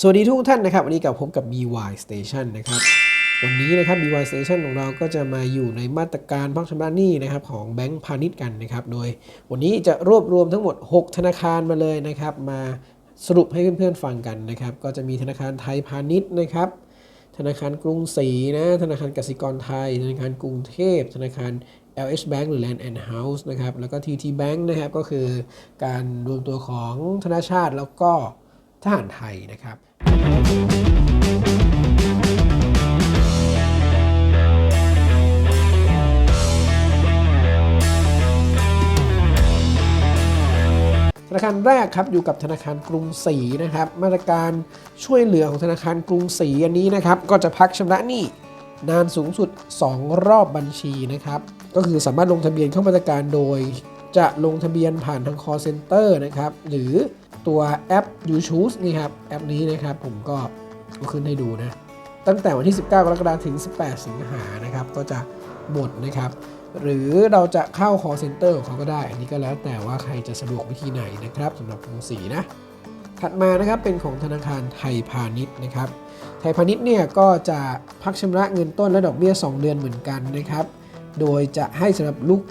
สวัสดีทุกท่านนะครับ วันนี้กับผมกับ BY Station นะครับ วันนี้นะครับ BY Station ของเราก็จะมาอยู่ในมาตรการพักชำระหนี้นะครับของแบงก์พาณิชย์กันนะครับ โดยวันนี้จะรวบรวมทั้งหมด 6 ธนาคารมาเลยนะครับ มาสรุปให้เพื่อนๆฟังกันนะครับ ก็จะมีธนาคารไทยพาณิชย์นะครับ ธนาคารกรุงศรีนะ ธนาคารกสิกรไทย ธนาคารกรุงเทพ ธนาคาร LH Bank หรือ Land and House นะครับ แล้วก็ TT Bank นะครับ ก็คือการรวมตัวของธนาชาติแล้วก็ ทหารไทยนะครับธนาคารแรกครับอยู่กับธนาคารกรุงศรีนะครับ มาตรการช่วยเหลือของธนาคารกรุงศรีอันนี้นะครับ ก็จะพักชำระหนี้นานสูงสุด 2 รอบบัญชีนะครับ ก็คือสามารถลงทะเบียนเข้ามาตรการโดย จะลงทะเบียนผ่านทาง call center นะครับ หรือ ตัวแอป You Choose นี่ครับ แอปนี้นะครับผมก็ขึ้นให้ดูนะ ตั้งแต่วันที่ 19 กรกฎาคมถึง 18 สิงหานะครับ ก็จะหมดนะครับ หรือเราจะเข้า call center ของเขาก็ได้ อันนี้ก็แล้วแต่ว่าใครจะสะดวกวิธีไหนนะครับสำหรับกรุงศรีนะ ถัดมานะครับเป็นของธนาคารไทยพาณิชย์นะครับ ไทยพาณิชย์เนี่ยก็จะพักชำระเงินต้นและดอกเบี้ย 2 เดือนเหมือนกันนะครับ โดยจะให้สำหรับลูก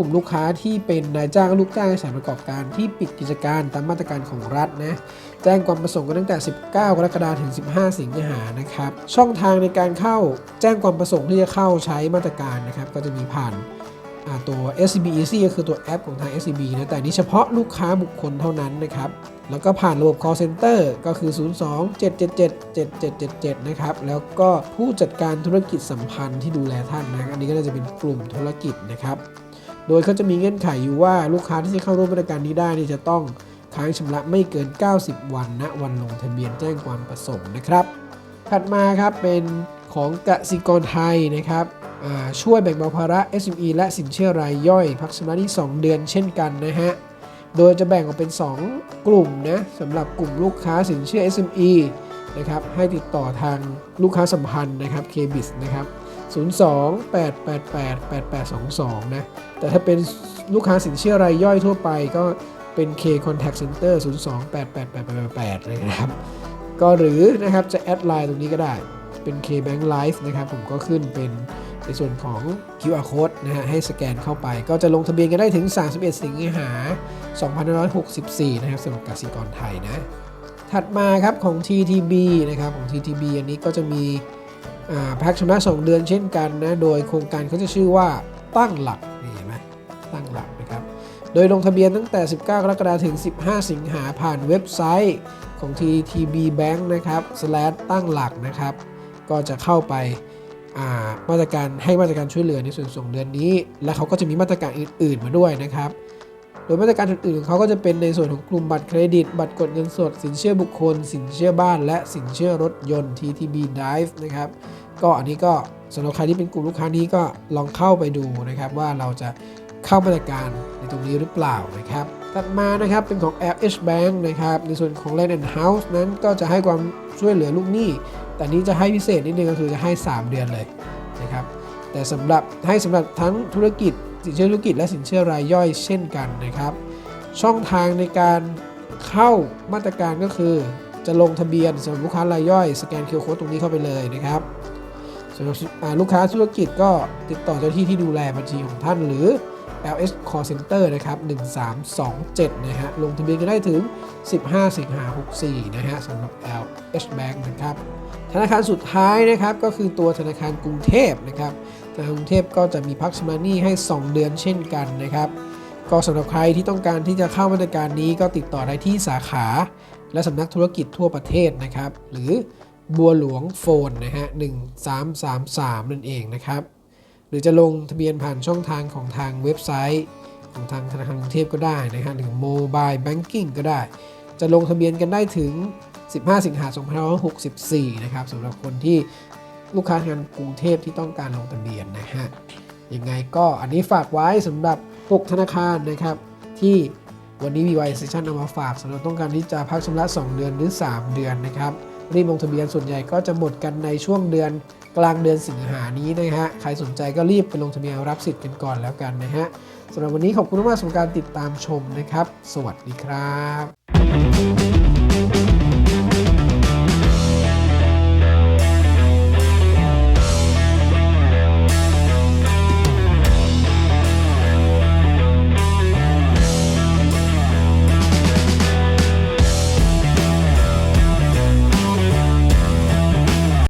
ลุ่มลูกค้าที่เป็นนายจ้างลูกจ้างสถานประกอบการที่ปิดกิจการตามมาตรการของรัฐนะแจ้งความประสงค์กันตั้งแต่ 19 กรกฎาคมถึง 15 สิงหานะครับช่องทางในการเข้าแจ้งความประสงค์ที่จะเข้าใช้มาตรการนะครับก็จะมีผ่านตัว SCB Easy ก็คือตัวแอปของทาง SCB นะแต่นี้เฉพาะลูกค้าบุคคลเท่านั้นนะครับแล้วก็ผ่านระบบ call center ก็คือ 02 777 7777 นะครับ แล้วก็ผู้จัดการธุรกิจสัมพันธ์ที่ดูแลท่านนะ อันนี้ก็น่าจะเป็นกลุ่มธุรกิจนะครับ โดยเขาจะมีเงื่อนไขอยู่ว่าลูกค้าที่จะเข้าร่วมมาตรการนี้ได้นี่จะต้องค้างชำระไม่เกิน 90 วันณวันลงทะเบียนแจ้งความประสงค์นะครับ ถัดมาครับเป็นของกสิกรไทยนะครับช่วยแบ่งเบาภาระ SME และสินเชื่อรายย่อย พักชำระหนี้2เดือนเช่นกันนะฮะ โดยจะแบ่งออกเป็น 2 กลุ่มนะสำหรับกลุ่มลูกค้าสินเชื่อ SME นะครับให้ติดต่อทางลูกค้าสัมพันธ์นะครับ KBIS นะครับ 02-888-8822 นะ แต่ถ้าเป็นลูกค้าสินเชื่อรายย่อยทั่วไปก็เป็น K Contact Center 02-888-8888 นะครับ ก็หรือนะครับจะแอดไลน์ตรงนี้ก็ได้ เป็น K Bank Life นะครับ ผมก็ขึ้นเป็นในส่วนของ QR code นะฮะให้สแกนเข้าไป ก็จะลงทะเบียนกันได้ถึง 31 สิงหา2564 นะครับสำหรับกสิกรไทยนะ ถัดมาครับของ TTB นะครับของ TTB อันนี้ก็จะมี พักชำระ2เดือนเช่นกันนะโดยโครงการเขาจะชื่อว่าตั้งหลักนี่เห็นไหมตั้งหลักนะครับโดยลงทะเบียนตั้งแต่ 19 กรกฎาคมถึง 15 สิงหาผ่านเว็บไซต์ของ TTB Bank นะครับ slash ตั้งหลักนะครับ ก็จะเข้าไปมาตรการให้มาตรการช่วยเหลือในส่วนส่งเดือนนี้ และเขาก็จะมีมาตรการอื่น ๆ มาด้วยนะครับ ดยมาตรการอื่นๆเขาก็จะเป็นในส่วนของกลุ่มบัตรเครดิต บัตรกดเงินสด สินเชื่อบุคคล สินเชื่อบ้าน และสินเชื่อรถยนต์ TTB Drive นะครับ ก็อันนี้ก็สำหรับใครที่เป็นกลุ่มลูกค้านี้ก็ลองเข้าไปดูนะครับว่าเราจะเข้ามาตรการในตรงนี้หรือเปล่านะครับ ถัดมานะครับเป็นของ LH Bank นะครับ ในส่วนของ Land and House นั้นก็จะให้ความช่วยเหลือลูกหนี้ แต่นี้จะให้พิเศษนิดนึงก็คือจะให้ 3 เดือนเลยนะครับ แต่สำหรับให้สำหรับทั้งธุรกิจ สินเชื่อธุรกิจและสินเชื่อรายย่อยเช่นกันนะครับ ช่องทางในการเข้ามาตรการก็คือจะลงทะเบียนสำหรับลูกค้ารายย่อยสแกนเคอร์โคตรงนี้เข้าไปเลยนะครับสำหรับลูกค้าธุรกิจก็ติดต่อเจ้าที่ที่ดูแลบัญชีของท่านหรือ LS Call Center นะครับ 1327 นะฮะ ลงทะเบียนกันได้ถึง 15 สิงหา64 นะฮะสำหรับ LH Bank นะครับ ธนาคารสุดท้ายนะครับ ก็คือตัวธนาคารกรุงเทพนะครับ กรุงเทพก็จะมีพักชำระหนี้ให้ 2 เดือนเช่นกันนะครับ ก็สำหรับใครที่ต้องการที่จะเข้ามาตรการนี้ก็ติดต่อได้ที่สาขา และสำนักธุรกิจทั่วประเทศนะครับ หรือบัวหลวงโฟนนะฮะ1333 นั่นเองนะครับ หรือจะลงทะเบียนผ่านช่องทางของทางเว็บไซต์ของทางธนาคารกรุงเทพก็ได้นะฮะหรือโมบายแบงกิ้งก็ได้ จะลงทะเบียนกันได้ถึง 15 สิงหาคม2564 นะครับสำหรับคนที่ ลูกค้าทางกรุงเทพที่ต้องการลงทะเบียนนะฮะยังไงก็อันนี้ฝากไว้สำหรับ 6 ธนาคารนะครับ ที่วันนี้ VY Session เอามาฝากสำหรับต้องการที่จะพักชำระ 2 เดือนหรือ 3 เดือนนะครับรีบลงทะเบียนส่วนใหญ่ก็จะหมดกันในช่วงเดือนกลางเดือนสิงหานี้นะฮะใครสนใจก็รีบไปลงทะเบียนรับสิทธิ์กันก่อนแล้วกันนะฮะสำหรับวันนี้ขอบคุณมากสำหรับการติดตามชมนะครับ สวัสดีครับ